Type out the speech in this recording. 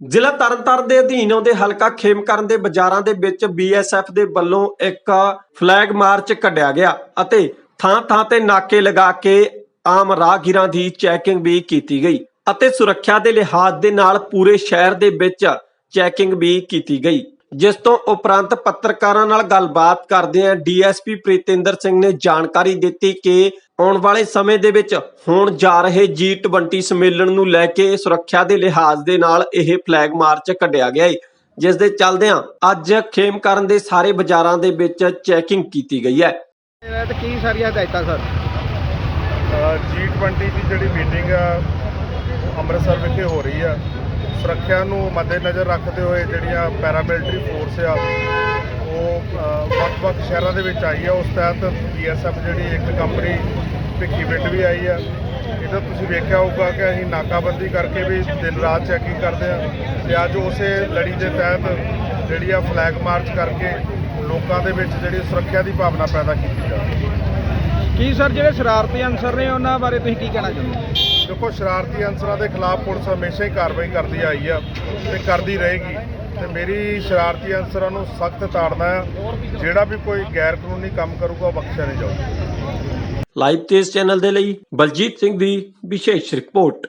ਜ਼ਿਲ੍ਹਾ ਤਰਨਤਾਰਨ ਦੇ ਅਧੀਨ ਆਉਂਦੇ ਹਲਕਾ ਖੇਮਕਰਨ ਦੇ ਬਾਜ਼ਾਰਾਂ ਦੇ ਵਿੱਚ ਬੀਐਸਐਫ ਦੇ ਵੱਲੋਂ ਇੱਕ ਫਲੈਗ ਮਾਰਚ ਕੱਢਿਆ ਗਿਆ ਅਤੇ ਥਾਂ-ਥਾਂ ਤੇ ਨਾਕੇ ਲਗਾ ਕੇ ਆਮ ਰਾਹਗੀਰਾਂ ਦੀ ਚੈਕਿੰਗ ਵੀ ਕੀਤੀ ਗਈ ਅਤੇ ਸੁਰੱਖਿਆ ਦੇ ਲਿਹਾਜ਼ ਦੇ ਨਾਲ ਪੂਰੇ ਸ਼ਹਿਰ ਦੇ ਵਿੱਚ ਚੈਕਿੰਗ ਵੀ ਕੀਤੀ ਗਈ। ਜਿਸ ਤੋਂ ਉਪਰੰਤ ਪੱਤਰਕਾਰਾਂ ਨਾਲ ਗੱਲਬਾਤ ਕਰਦਿਆਂ ਡੀਐਸਪੀ ਪ੍ਰੀਤਿੰਦਰ ਸਿੰਘ ਨੇ ਜਾਣਕਾਰੀ ਦਿੱਤੀ ਕਿ ਆਉਣ ਵਾਲੇ ਸਮੇਂ ਦੇ ਵਿੱਚ ਹੋਣ ਜਾ ਰਹੇ G20 ਸੰਮੇਲਨ ਨੂੰ ਲੈ ਕੇ ਸੁਰੱਖਿਆ ਦੇ ਲਿਹਾਜ਼ ਦੇ ਨਾਲ ਇਹ ਫਲੈਗ ਮਾਰਚ ਕੱਢਿਆ ਗਿਆ ਹੈ ਜਿਸ ਦੇ ਚੱਲਦਿਆਂ ਅੱਜ ਖੇਮਕਰਨ ਦੇ ਸਾਰੇ ਬਾਜ਼ਾਰਾਂ ਦੇ ਵਿੱਚ ਚੈਕਿੰਗ ਕੀਤੀ ਗਈ ਹੈ। ਤੇ ਕੀ ਸਾਰੀਆਂ ਹਦਾਇਤਾਂ ਸਰ? G20 ਦੀ ਜਿਹੜੀ ਮੀਟਿੰਗ ਆ ਅੰਮ੍ਰਿਤਸਰ ਵਿਖੇ ਹੋ ਰਹੀ ਆ। ਸੁਰੱਖਿਆ ਨੂੰ ਮੱਦੇਨਜ਼ਰ ਰੱਖਦੇ ਹੋਏ ਜਿਹੜੀਆਂ ਪੈਰਾਮਿਲਟਰੀ ਫੋਰਸ ਆ, ਉਹ ਵੱਖ-ਵੱਖ ਸ਼ਹਿਰਾਂ ਦੇ ਵਿੱਚ ਆਈ ਆ। ਉਸ ਤਹਿਤ ਬੀਐਸਐਫ ਜਿਹੜੀ ਇੱਕ ਕੰਪਨੀ ਭਿੱਖੀ ਪਿੰਡ ਵੀ ਆਈ ਆ। ਇਹਦਾ ਤੁਸੀਂ ਵੇਖਿਆ ਹੋਊਗਾ ਕਿ ਅਸੀਂ ਨਾਕਾਬੰਦੀ ਕਰਕੇ ਵੀ ਦਿਨ ਰਾਤ ਚੈਕਿੰਗ ਕਰਦੇ ਆ ਤੇ ਅੱਜ ਉਸੇ ਲੜੀ ਦੇ ਤਹਿਤ ਜਿਹੜੀ ਆ ਫਲੈਗ ਮਾਰਚ ਕਰਕੇ ਲੋਕਾਂ ਦੇ ਵਿੱਚ ਜਿਹੜੀ ਸੁਰੱਖਿਆ ਦੀ ਭਾਵਨਾ ਪੈਦਾ ਕੀਤੀ ਜਾ ਰਹੀ ਹੈ। ਕੀ ਸਰ ਜਿਹੜੇ ਸ਼ਰਾਰਤੀ ਅਨਸਰ ਨੇ ਉਹਨਾਂ ਬਾਰੇ ਤੁਸੀਂ ਕੀ ਕਹਿਣਾ ਚਾਹੁੰਦੇ ਹੋ? ਦੇਖੋ ਸ਼ਰਾਰਤੀ ਅਨਸਰਾਂ ਦੇ ਖਿਲਾਫ ਪੁਲਿਸ ਹਮੇਸ਼ਾ ਹੀ ਕਾਰਵਾਈ ਕਰਦੀ ਆਈ ਆ ਤੇ ਕਰਦੀ ਰਹੇਗੀ। ਤੇ ਮੇਰੀ ਸ਼ਰਾਰਤੀ ਅਨਸਰਾਂ ਨੂੰ ਸਖਤ ਤਾੜਨਾ ਆ। ਜਿਹੜਾ ਵੀ ਕੋਈ ਗੈਰ ਕਾਨੂੰਨੀ ਕੰਮ ਕਰੂਗਾ ਉਹ ਬਖਸ਼ਿਆ ਨਹੀਂ ਜਾਊਗਾ। ਲਾਈਵ ਤੇਜ਼ ਚੈਨਲ ਦੇ ਲਈ ਬਲਜੀਤ ਸਿੰਘ ਦੀ ਵਿਸ਼ੇਸ਼ ਰਿਪੋਰਟ।